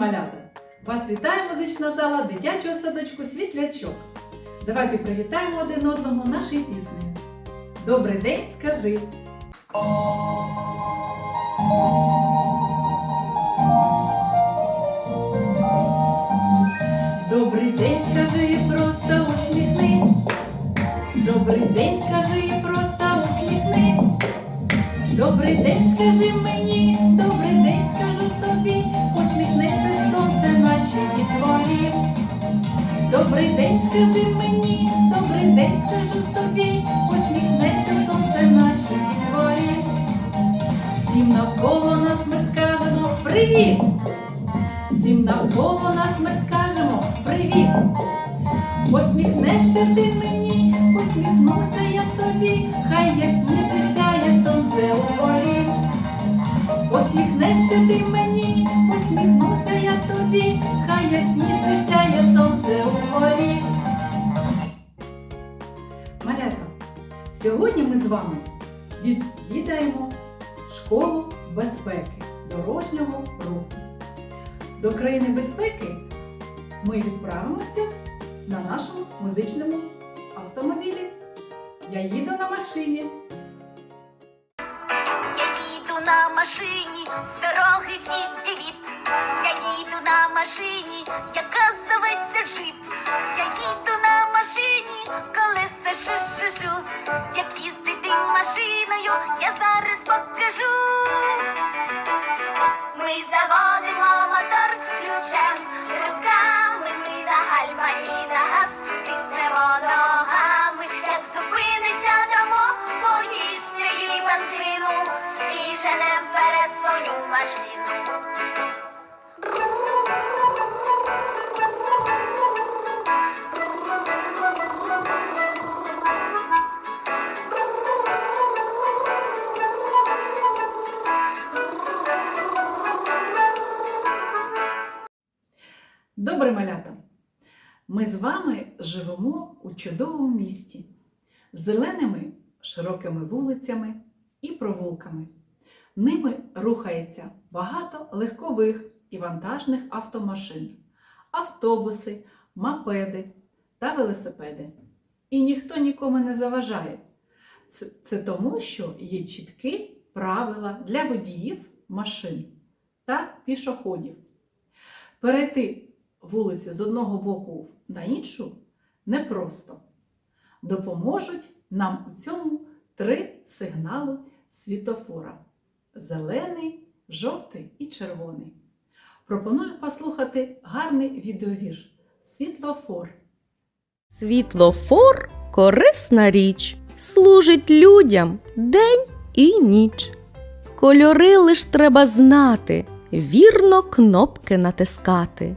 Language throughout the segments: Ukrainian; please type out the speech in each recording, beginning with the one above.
малята! Вас вітає музична зала дитячого садочку Світлячок. Давайте привітаємо один одного нашої пісні. Добрий день, скажи! Добрий день, скажи мені, добрий день, скажу тобі, усміхнеться сонце нашій дітворі. Всім навколо нас ми скажемо привіт! Всім навколо нас ми скажемо привіт! Посміхнешся ти мені, посміхнуся я тобі, хай ясніше сяє сонце у горі. Посміхнешся ти мені, посміхнуся я тобі, хай ясніше вами відвідаємо школу безпеки дорожнього руху. До країни безпеки ми відправимося на нашому музичному автомобілі. Я їду на машині. Я їду на машині, з дороги всім привіт. Я їду на машині, яка зветься джип. Я їду на машині, колеса шу-шу-шу. Як їздити машиною, я зараз покажу. Ми заводимо Добре, малята! Ми з вами живемо у чудовому місті зеленими широкими вулицями і провулками. Ними рухається багато легкових і вантажних автомашин, автобуси, мопеди та велосипеди. І ніхто нікому не заважає. Це, це тому, що є чіткі правила для водіїв машин та пішоходів. Перейти вулицю з одного боку на іншу непросто. Допоможуть нам у цьому три сигнали світофора: зелений, жовтий і червоний. Пропоную послухати гарний відеовірш Світлофор. Світлофор корисна річ, служить людям день і ніч. Кольори лиш треба знати, вірно кнопки натискати.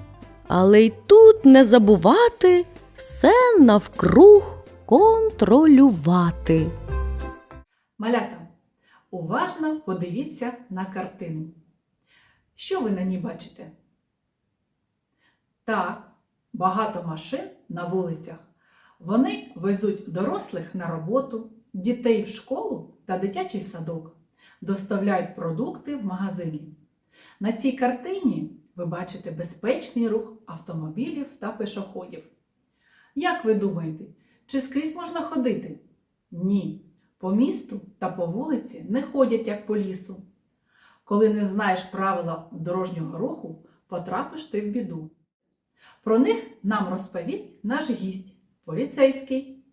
але й тут не забувати все навкруг контролювати. Малята, уважно подивіться на картину. Що ви на ній бачите? Так, багато машин на вулицях. Вони везуть дорослих на роботу, дітей в школу та дитячий садок, доставляють продукти в магазині. На цій картині ви бачите безпечний рух автомобілів та пішоходів. Як ви думаєте, чи скрізь можна ходити? Ні. По місту та по вулиці не ходять як по лісу. Коли не знаєш правила дорожнього руху, потрапиш ти в біду. Про них нам розповість наш гість, поліцейський.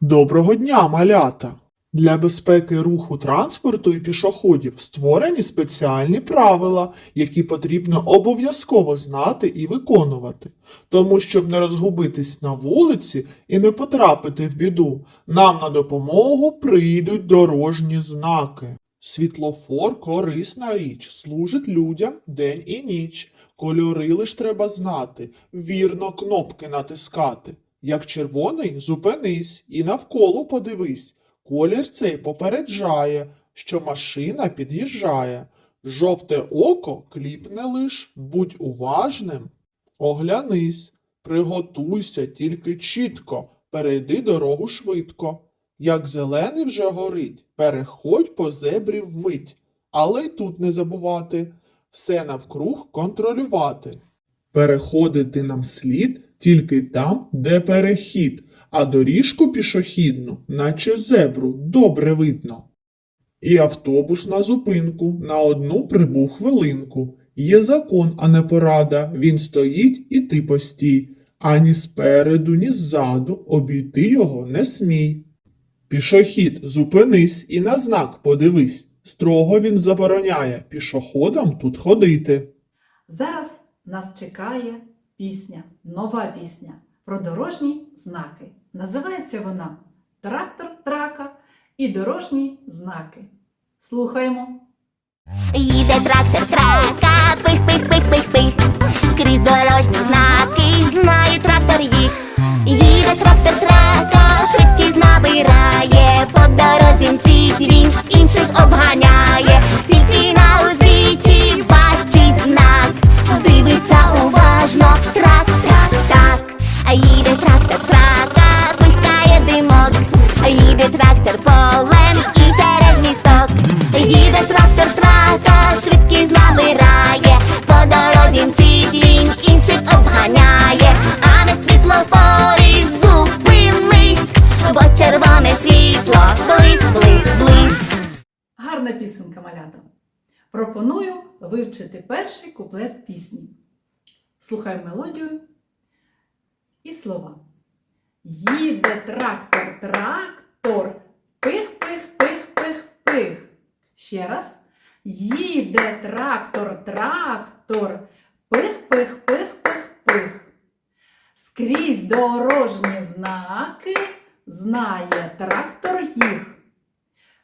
Доброго дня, малята! Для безпеки руху транспорту і пішоходів створені спеціальні правила, які потрібно обов'язково знати і виконувати. Тому, щоб не розгубитись на вулиці і не потрапити в біду, нам на допомогу прийдуть дорожні знаки. Світлофор корисна річ, служить людям день і ніч. Кольори лиш треба знати, вірно кнопки натискати. Як червоний, зупинись і навколо подивись. Колір цей попереджає, що машина під'їжджає. Жовте око кліпне лиш, будь уважним. Оглянись, приготуйся тільки чітко, перейди дорогу швидко. Як зелений вже горить, переходь по зебрі вмить, але й тут не забувати, все навкруг контролювати. Переходити нам слід тільки там, де перехід, а доріжку пішохідну, наче зебру, добре видно. І автобус на зупинку на одну прибув хвилинку. Є закон, а не порада. Він стоїть і ти постій. Ані спереду, ні ззаду обійти його не смій. Пішохід, зупинись і на знак подивись. Строго він забороняє пішоходам тут ходити. Зараз нас чекає пісня, нова пісня про дорожні знаки. Називається вона Трактор трака і дорожні знаки. Слухаємо. Їде трактор трака, пих, пих, пих, пих, пих. Скрізь дорожні знаки, знає трактор їх. Їде трактор трака, швидкість набирає, по дорозі мчить він, інших обганяє, Пропоную вивчити перший куплет пісні. Слухай мелодію і слова. Їде трактор, трактор, пих, пих, пих, пих, пих. Ще раз. Їде трактор, трактор, пих, пих, пих, пих, пих. Скрізь дорожні знаки знає трактор їх.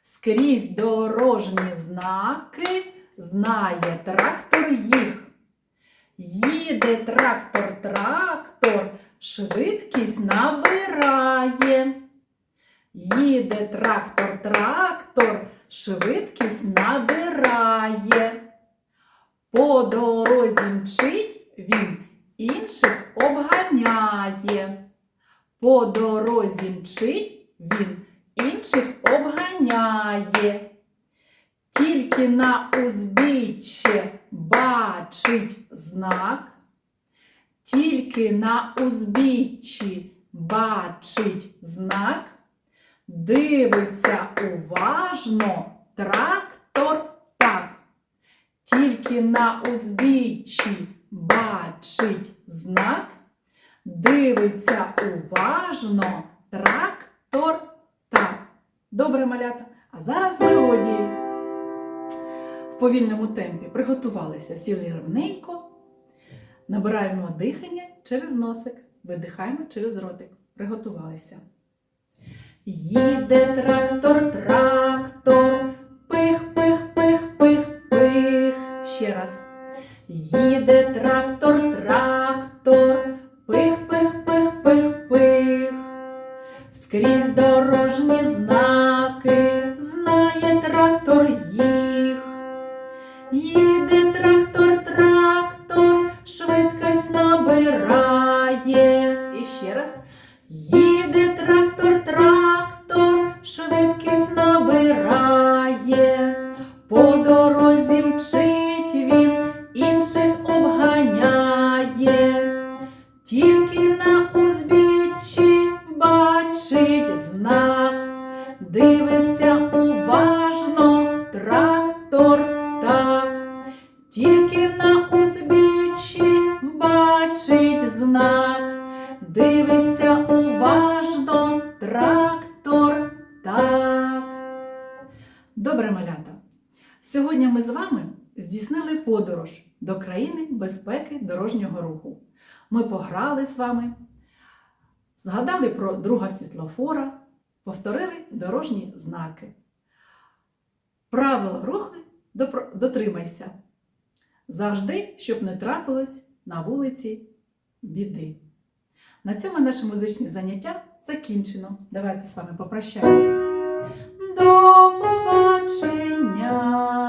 Скрізь дорожні знаки знає трактор їх. Їде трактор, трактор, швидкість набирає. Їде трактор, трактор, швидкість набирає. По дорозі мчить він, інших обганяє. По дорозі мчить він, інших обганяє. Тільки на узбіччі бачить знак, тільки на узбіччі бачить знак, дивиться уважно трактор так. Тільки на узбіччі бачить знак, дивиться уважно трактор так. Добре, малята. А зараз мелодії. В повільному темпі приготувалися, сіли рівненько, набираємо дихання через носик, видихаємо через ротик. Приготувалися. Їде трактор, трактор, пих, пих, пих, пих, пих. Ще раз. Їде трактор, трактор, набирає. І ще раз. Їде трактор, трактор, швидкість набирає. По дорозі мчить він, інших обганяє. Тільки на узбіччі бачить знак, дивиться Сьогодні ми з вами здійснили подорож до країни безпеки дорожнього руху. Ми пограли з вами, згадали про друга світлофора, повторили дорожні знаки. Правила руху дотримайся. Завжди, щоб не трапилось на вулиці біди. На цьому наше музичне заняття закінчено. Давайте з вами попрощаємось. дня.